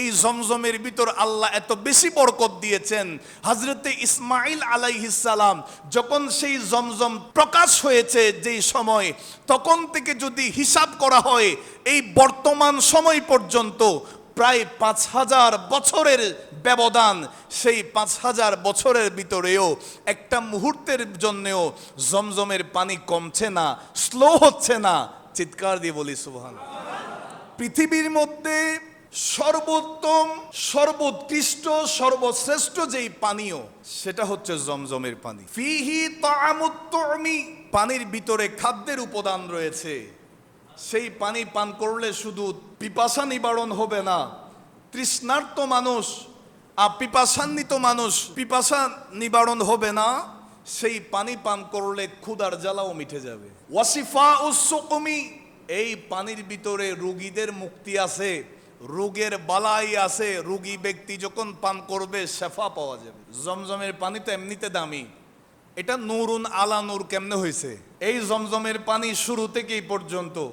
এই জমজমের ভিতর আল্লাহ এত বেশি বরকত দিয়েছেন। হজরতে ইসমাইল আলাইহিসালাম যখন সেই জমজম প্রকাশ হয়েছে যেই সময়, তখন থেকে যদি হিসাব করা হয়, এই বর্তমান সময় পর্যন্ত প্রায় পাঁচ হাজার বছরের ব্যবধান সেই পাঁচ হাজার বছরের ভিতরেও একটা মুহূর্তের জন্যেও জমজমের পানি কমছে না, স্লো হচ্ছে না। চিৎকার দিয়ে বলি সুবহান পৃথিবীর মধ্যে সর্বোত্তম, সর্বোৎকৃষ্ট, সর্বশ্রেষ্ঠ যেই পানীয়, সেটা হচ্ছে জমজমের পানি। ফিহি তামুত্তমি পানির ভিতরে খাদ্যের উপাদান রয়েছে। সেই পানি পান করলে শুধু পিপাসা নিবারণ হবে না, তৃষ্ণার্ত মানুষ আর পিপাসান্বিত মানুষ পিপাসা নিবারণ হবে না, সেই পানি পান করলে ক্ষুদার জ্বালাও মিটে যাবে। ওয়াসিফা উসুকমি এই পানির ভিতরে রুগীদের মুক্তি আছে। রোগের বালাই আছে, রুগী ব্যক্তি যখন পান করবে, শেফা পাওয়া যাবে। জমজমের পানি তো এমনিতে দামি। এটা নুরুন আলা নূর কেমনে হয়েছে? এই জমজমের পানি শুরু থেকেই পর্যন্ত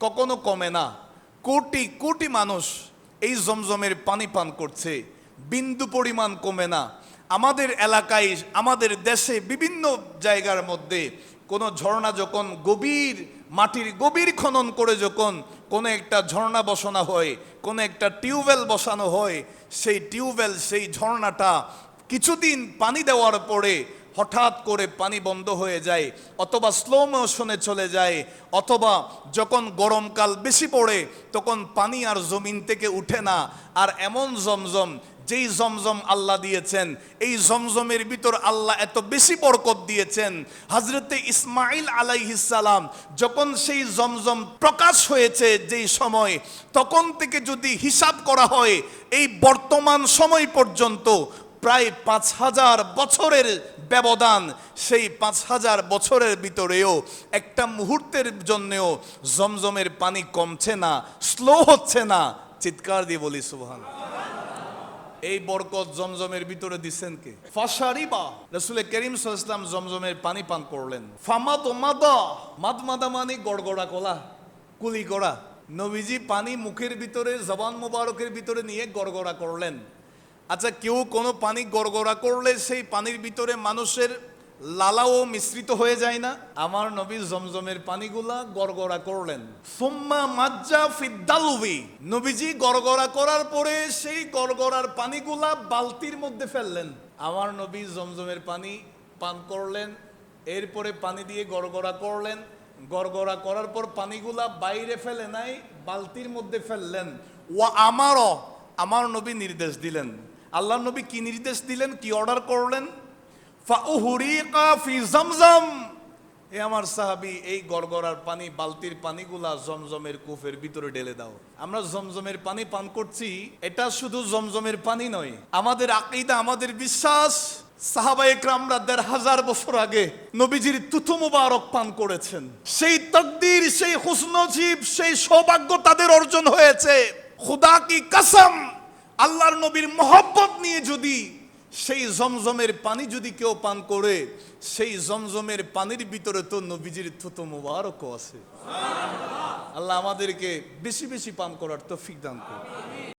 কখনো কমে না। কোটি কোটি মানুষ এই জমজমের পানি পান করছে। বিন্দু পরিমাণ কমে না। আমাদের এলাকায়, আমাদের দেশে বিভিন্ন জায়গার মধ্যে কোনো ঝর্ণা যখন গভীর, মাটির গভীর খনন করে যখন কোনো একটা ঝর্ণা বসানো হয়, কোনো একটা টিউবওয়েল বসানো হয়, সেই টিউবওয়েল, সেই ঝর্ণাটা কিছুদিন পানি দেওয়ার পরে হঠাৎ করে পানি বন্ধ হয়ে যায়, অথবা স্লো মোশনে চলে যায়, অথবা যখন গরমকাল বেশি পড়ে, তখন পানি আর জমিন থেকে উঠে না, আর এমন জমজম যেই জমজম আল্লাহ দিয়েছেন, এই জমজমের ভিতর আল্লাহ এত বেশি বরকত দিয়েছেন। হজরতে ইসমাইল আলাইহিসালাম যখন সেই জমজম প্রকাশ হয়েছে যেই সময়, তখন থেকে যদি হিসাব করা হয়, এই বর্তমান সময় পর্যন্ত প্রায় পাঁচ হাজার বছরের ব্যবধান সেই পাঁচ হাজার বছরের ভিতরেও একটা মুহূর্তের জন্যেও জমজমের পানি কমছে না, স্লো হচ্ছে না। চিৎকার দিয়ে বলি সুবহান এই বরকত জমজমের ভিতরে দিচ্ছেন কে? ফাশারিবা। রসুল করিম সাল্লাম জমজমের পানি পান করলেন। ফামাদ মাদা। মাদ মাদা মানে গড়গড়া কলা কুলি করা। নবীজি পানি মুখের ভিতরে জবান মোবারকের ভিতরে নিয়ে গড়গড়া করলেন। আচ্ছা কেউ কোনো পানি গড়গড়া করলে সেই পানির ভিতরে মানুষের লালাও মিশ্রিত হয়ে যায় না। আমার নবী জমজমের পানিগুলা গড়গড়া করলেন। সোম্মা মাজ্জা ফিদ্দালুবি। নবীজি গড়গড়া করার পরে সেই গড়গড়ার পানিগুলা বালতির মধ্যে ফেললেন। আমার নবী জমজমের পানি পান করলেন এরপরে পানি দিয়ে গড়গড়া করলেন। গড়গড়া করার পর পানিগুলা বাইরে ফেলে নাই বালতির মধ্যে ফেললেন। ও আমারও আমার নবী নির্দেশ দিলেন। আল্লাহ নবী কি নির্দেশ দিলেন কি অর্ডার করলেন? জমজম। এ আমার সাহাবি, এই গড়গড়ার পানি, বালতির পানিগুলা জমজমের কূপের ভিতরে ঢেলে দাও। আমরা জমজমের পানি পান করছি, এটা শুধু জমজমের পানি নয়। আমাদের আকিদা, আমাদের বিশ্বাস, সাহাবা একরামরা দেড় হাজার বছর আগে নবীজির তুতু মুবারক পান করেছেন। সেই তকদির, সেই হুসনজিব, সেই সৌভাগ্য তাদের অর্জন হয়েছে। খুদা কি কসম? আল্লাহর নবীর মহব্বত নিয়ে যদি সেই জমজমের পানি যদি কেউ পান করে, সেই জমজমের পানির ভিতরে তো নবীজির থুতো মুবারকও আছে। আল্লাহ আমাদেরকে বেশি বেশি পান করার তৌফিক দান করুন।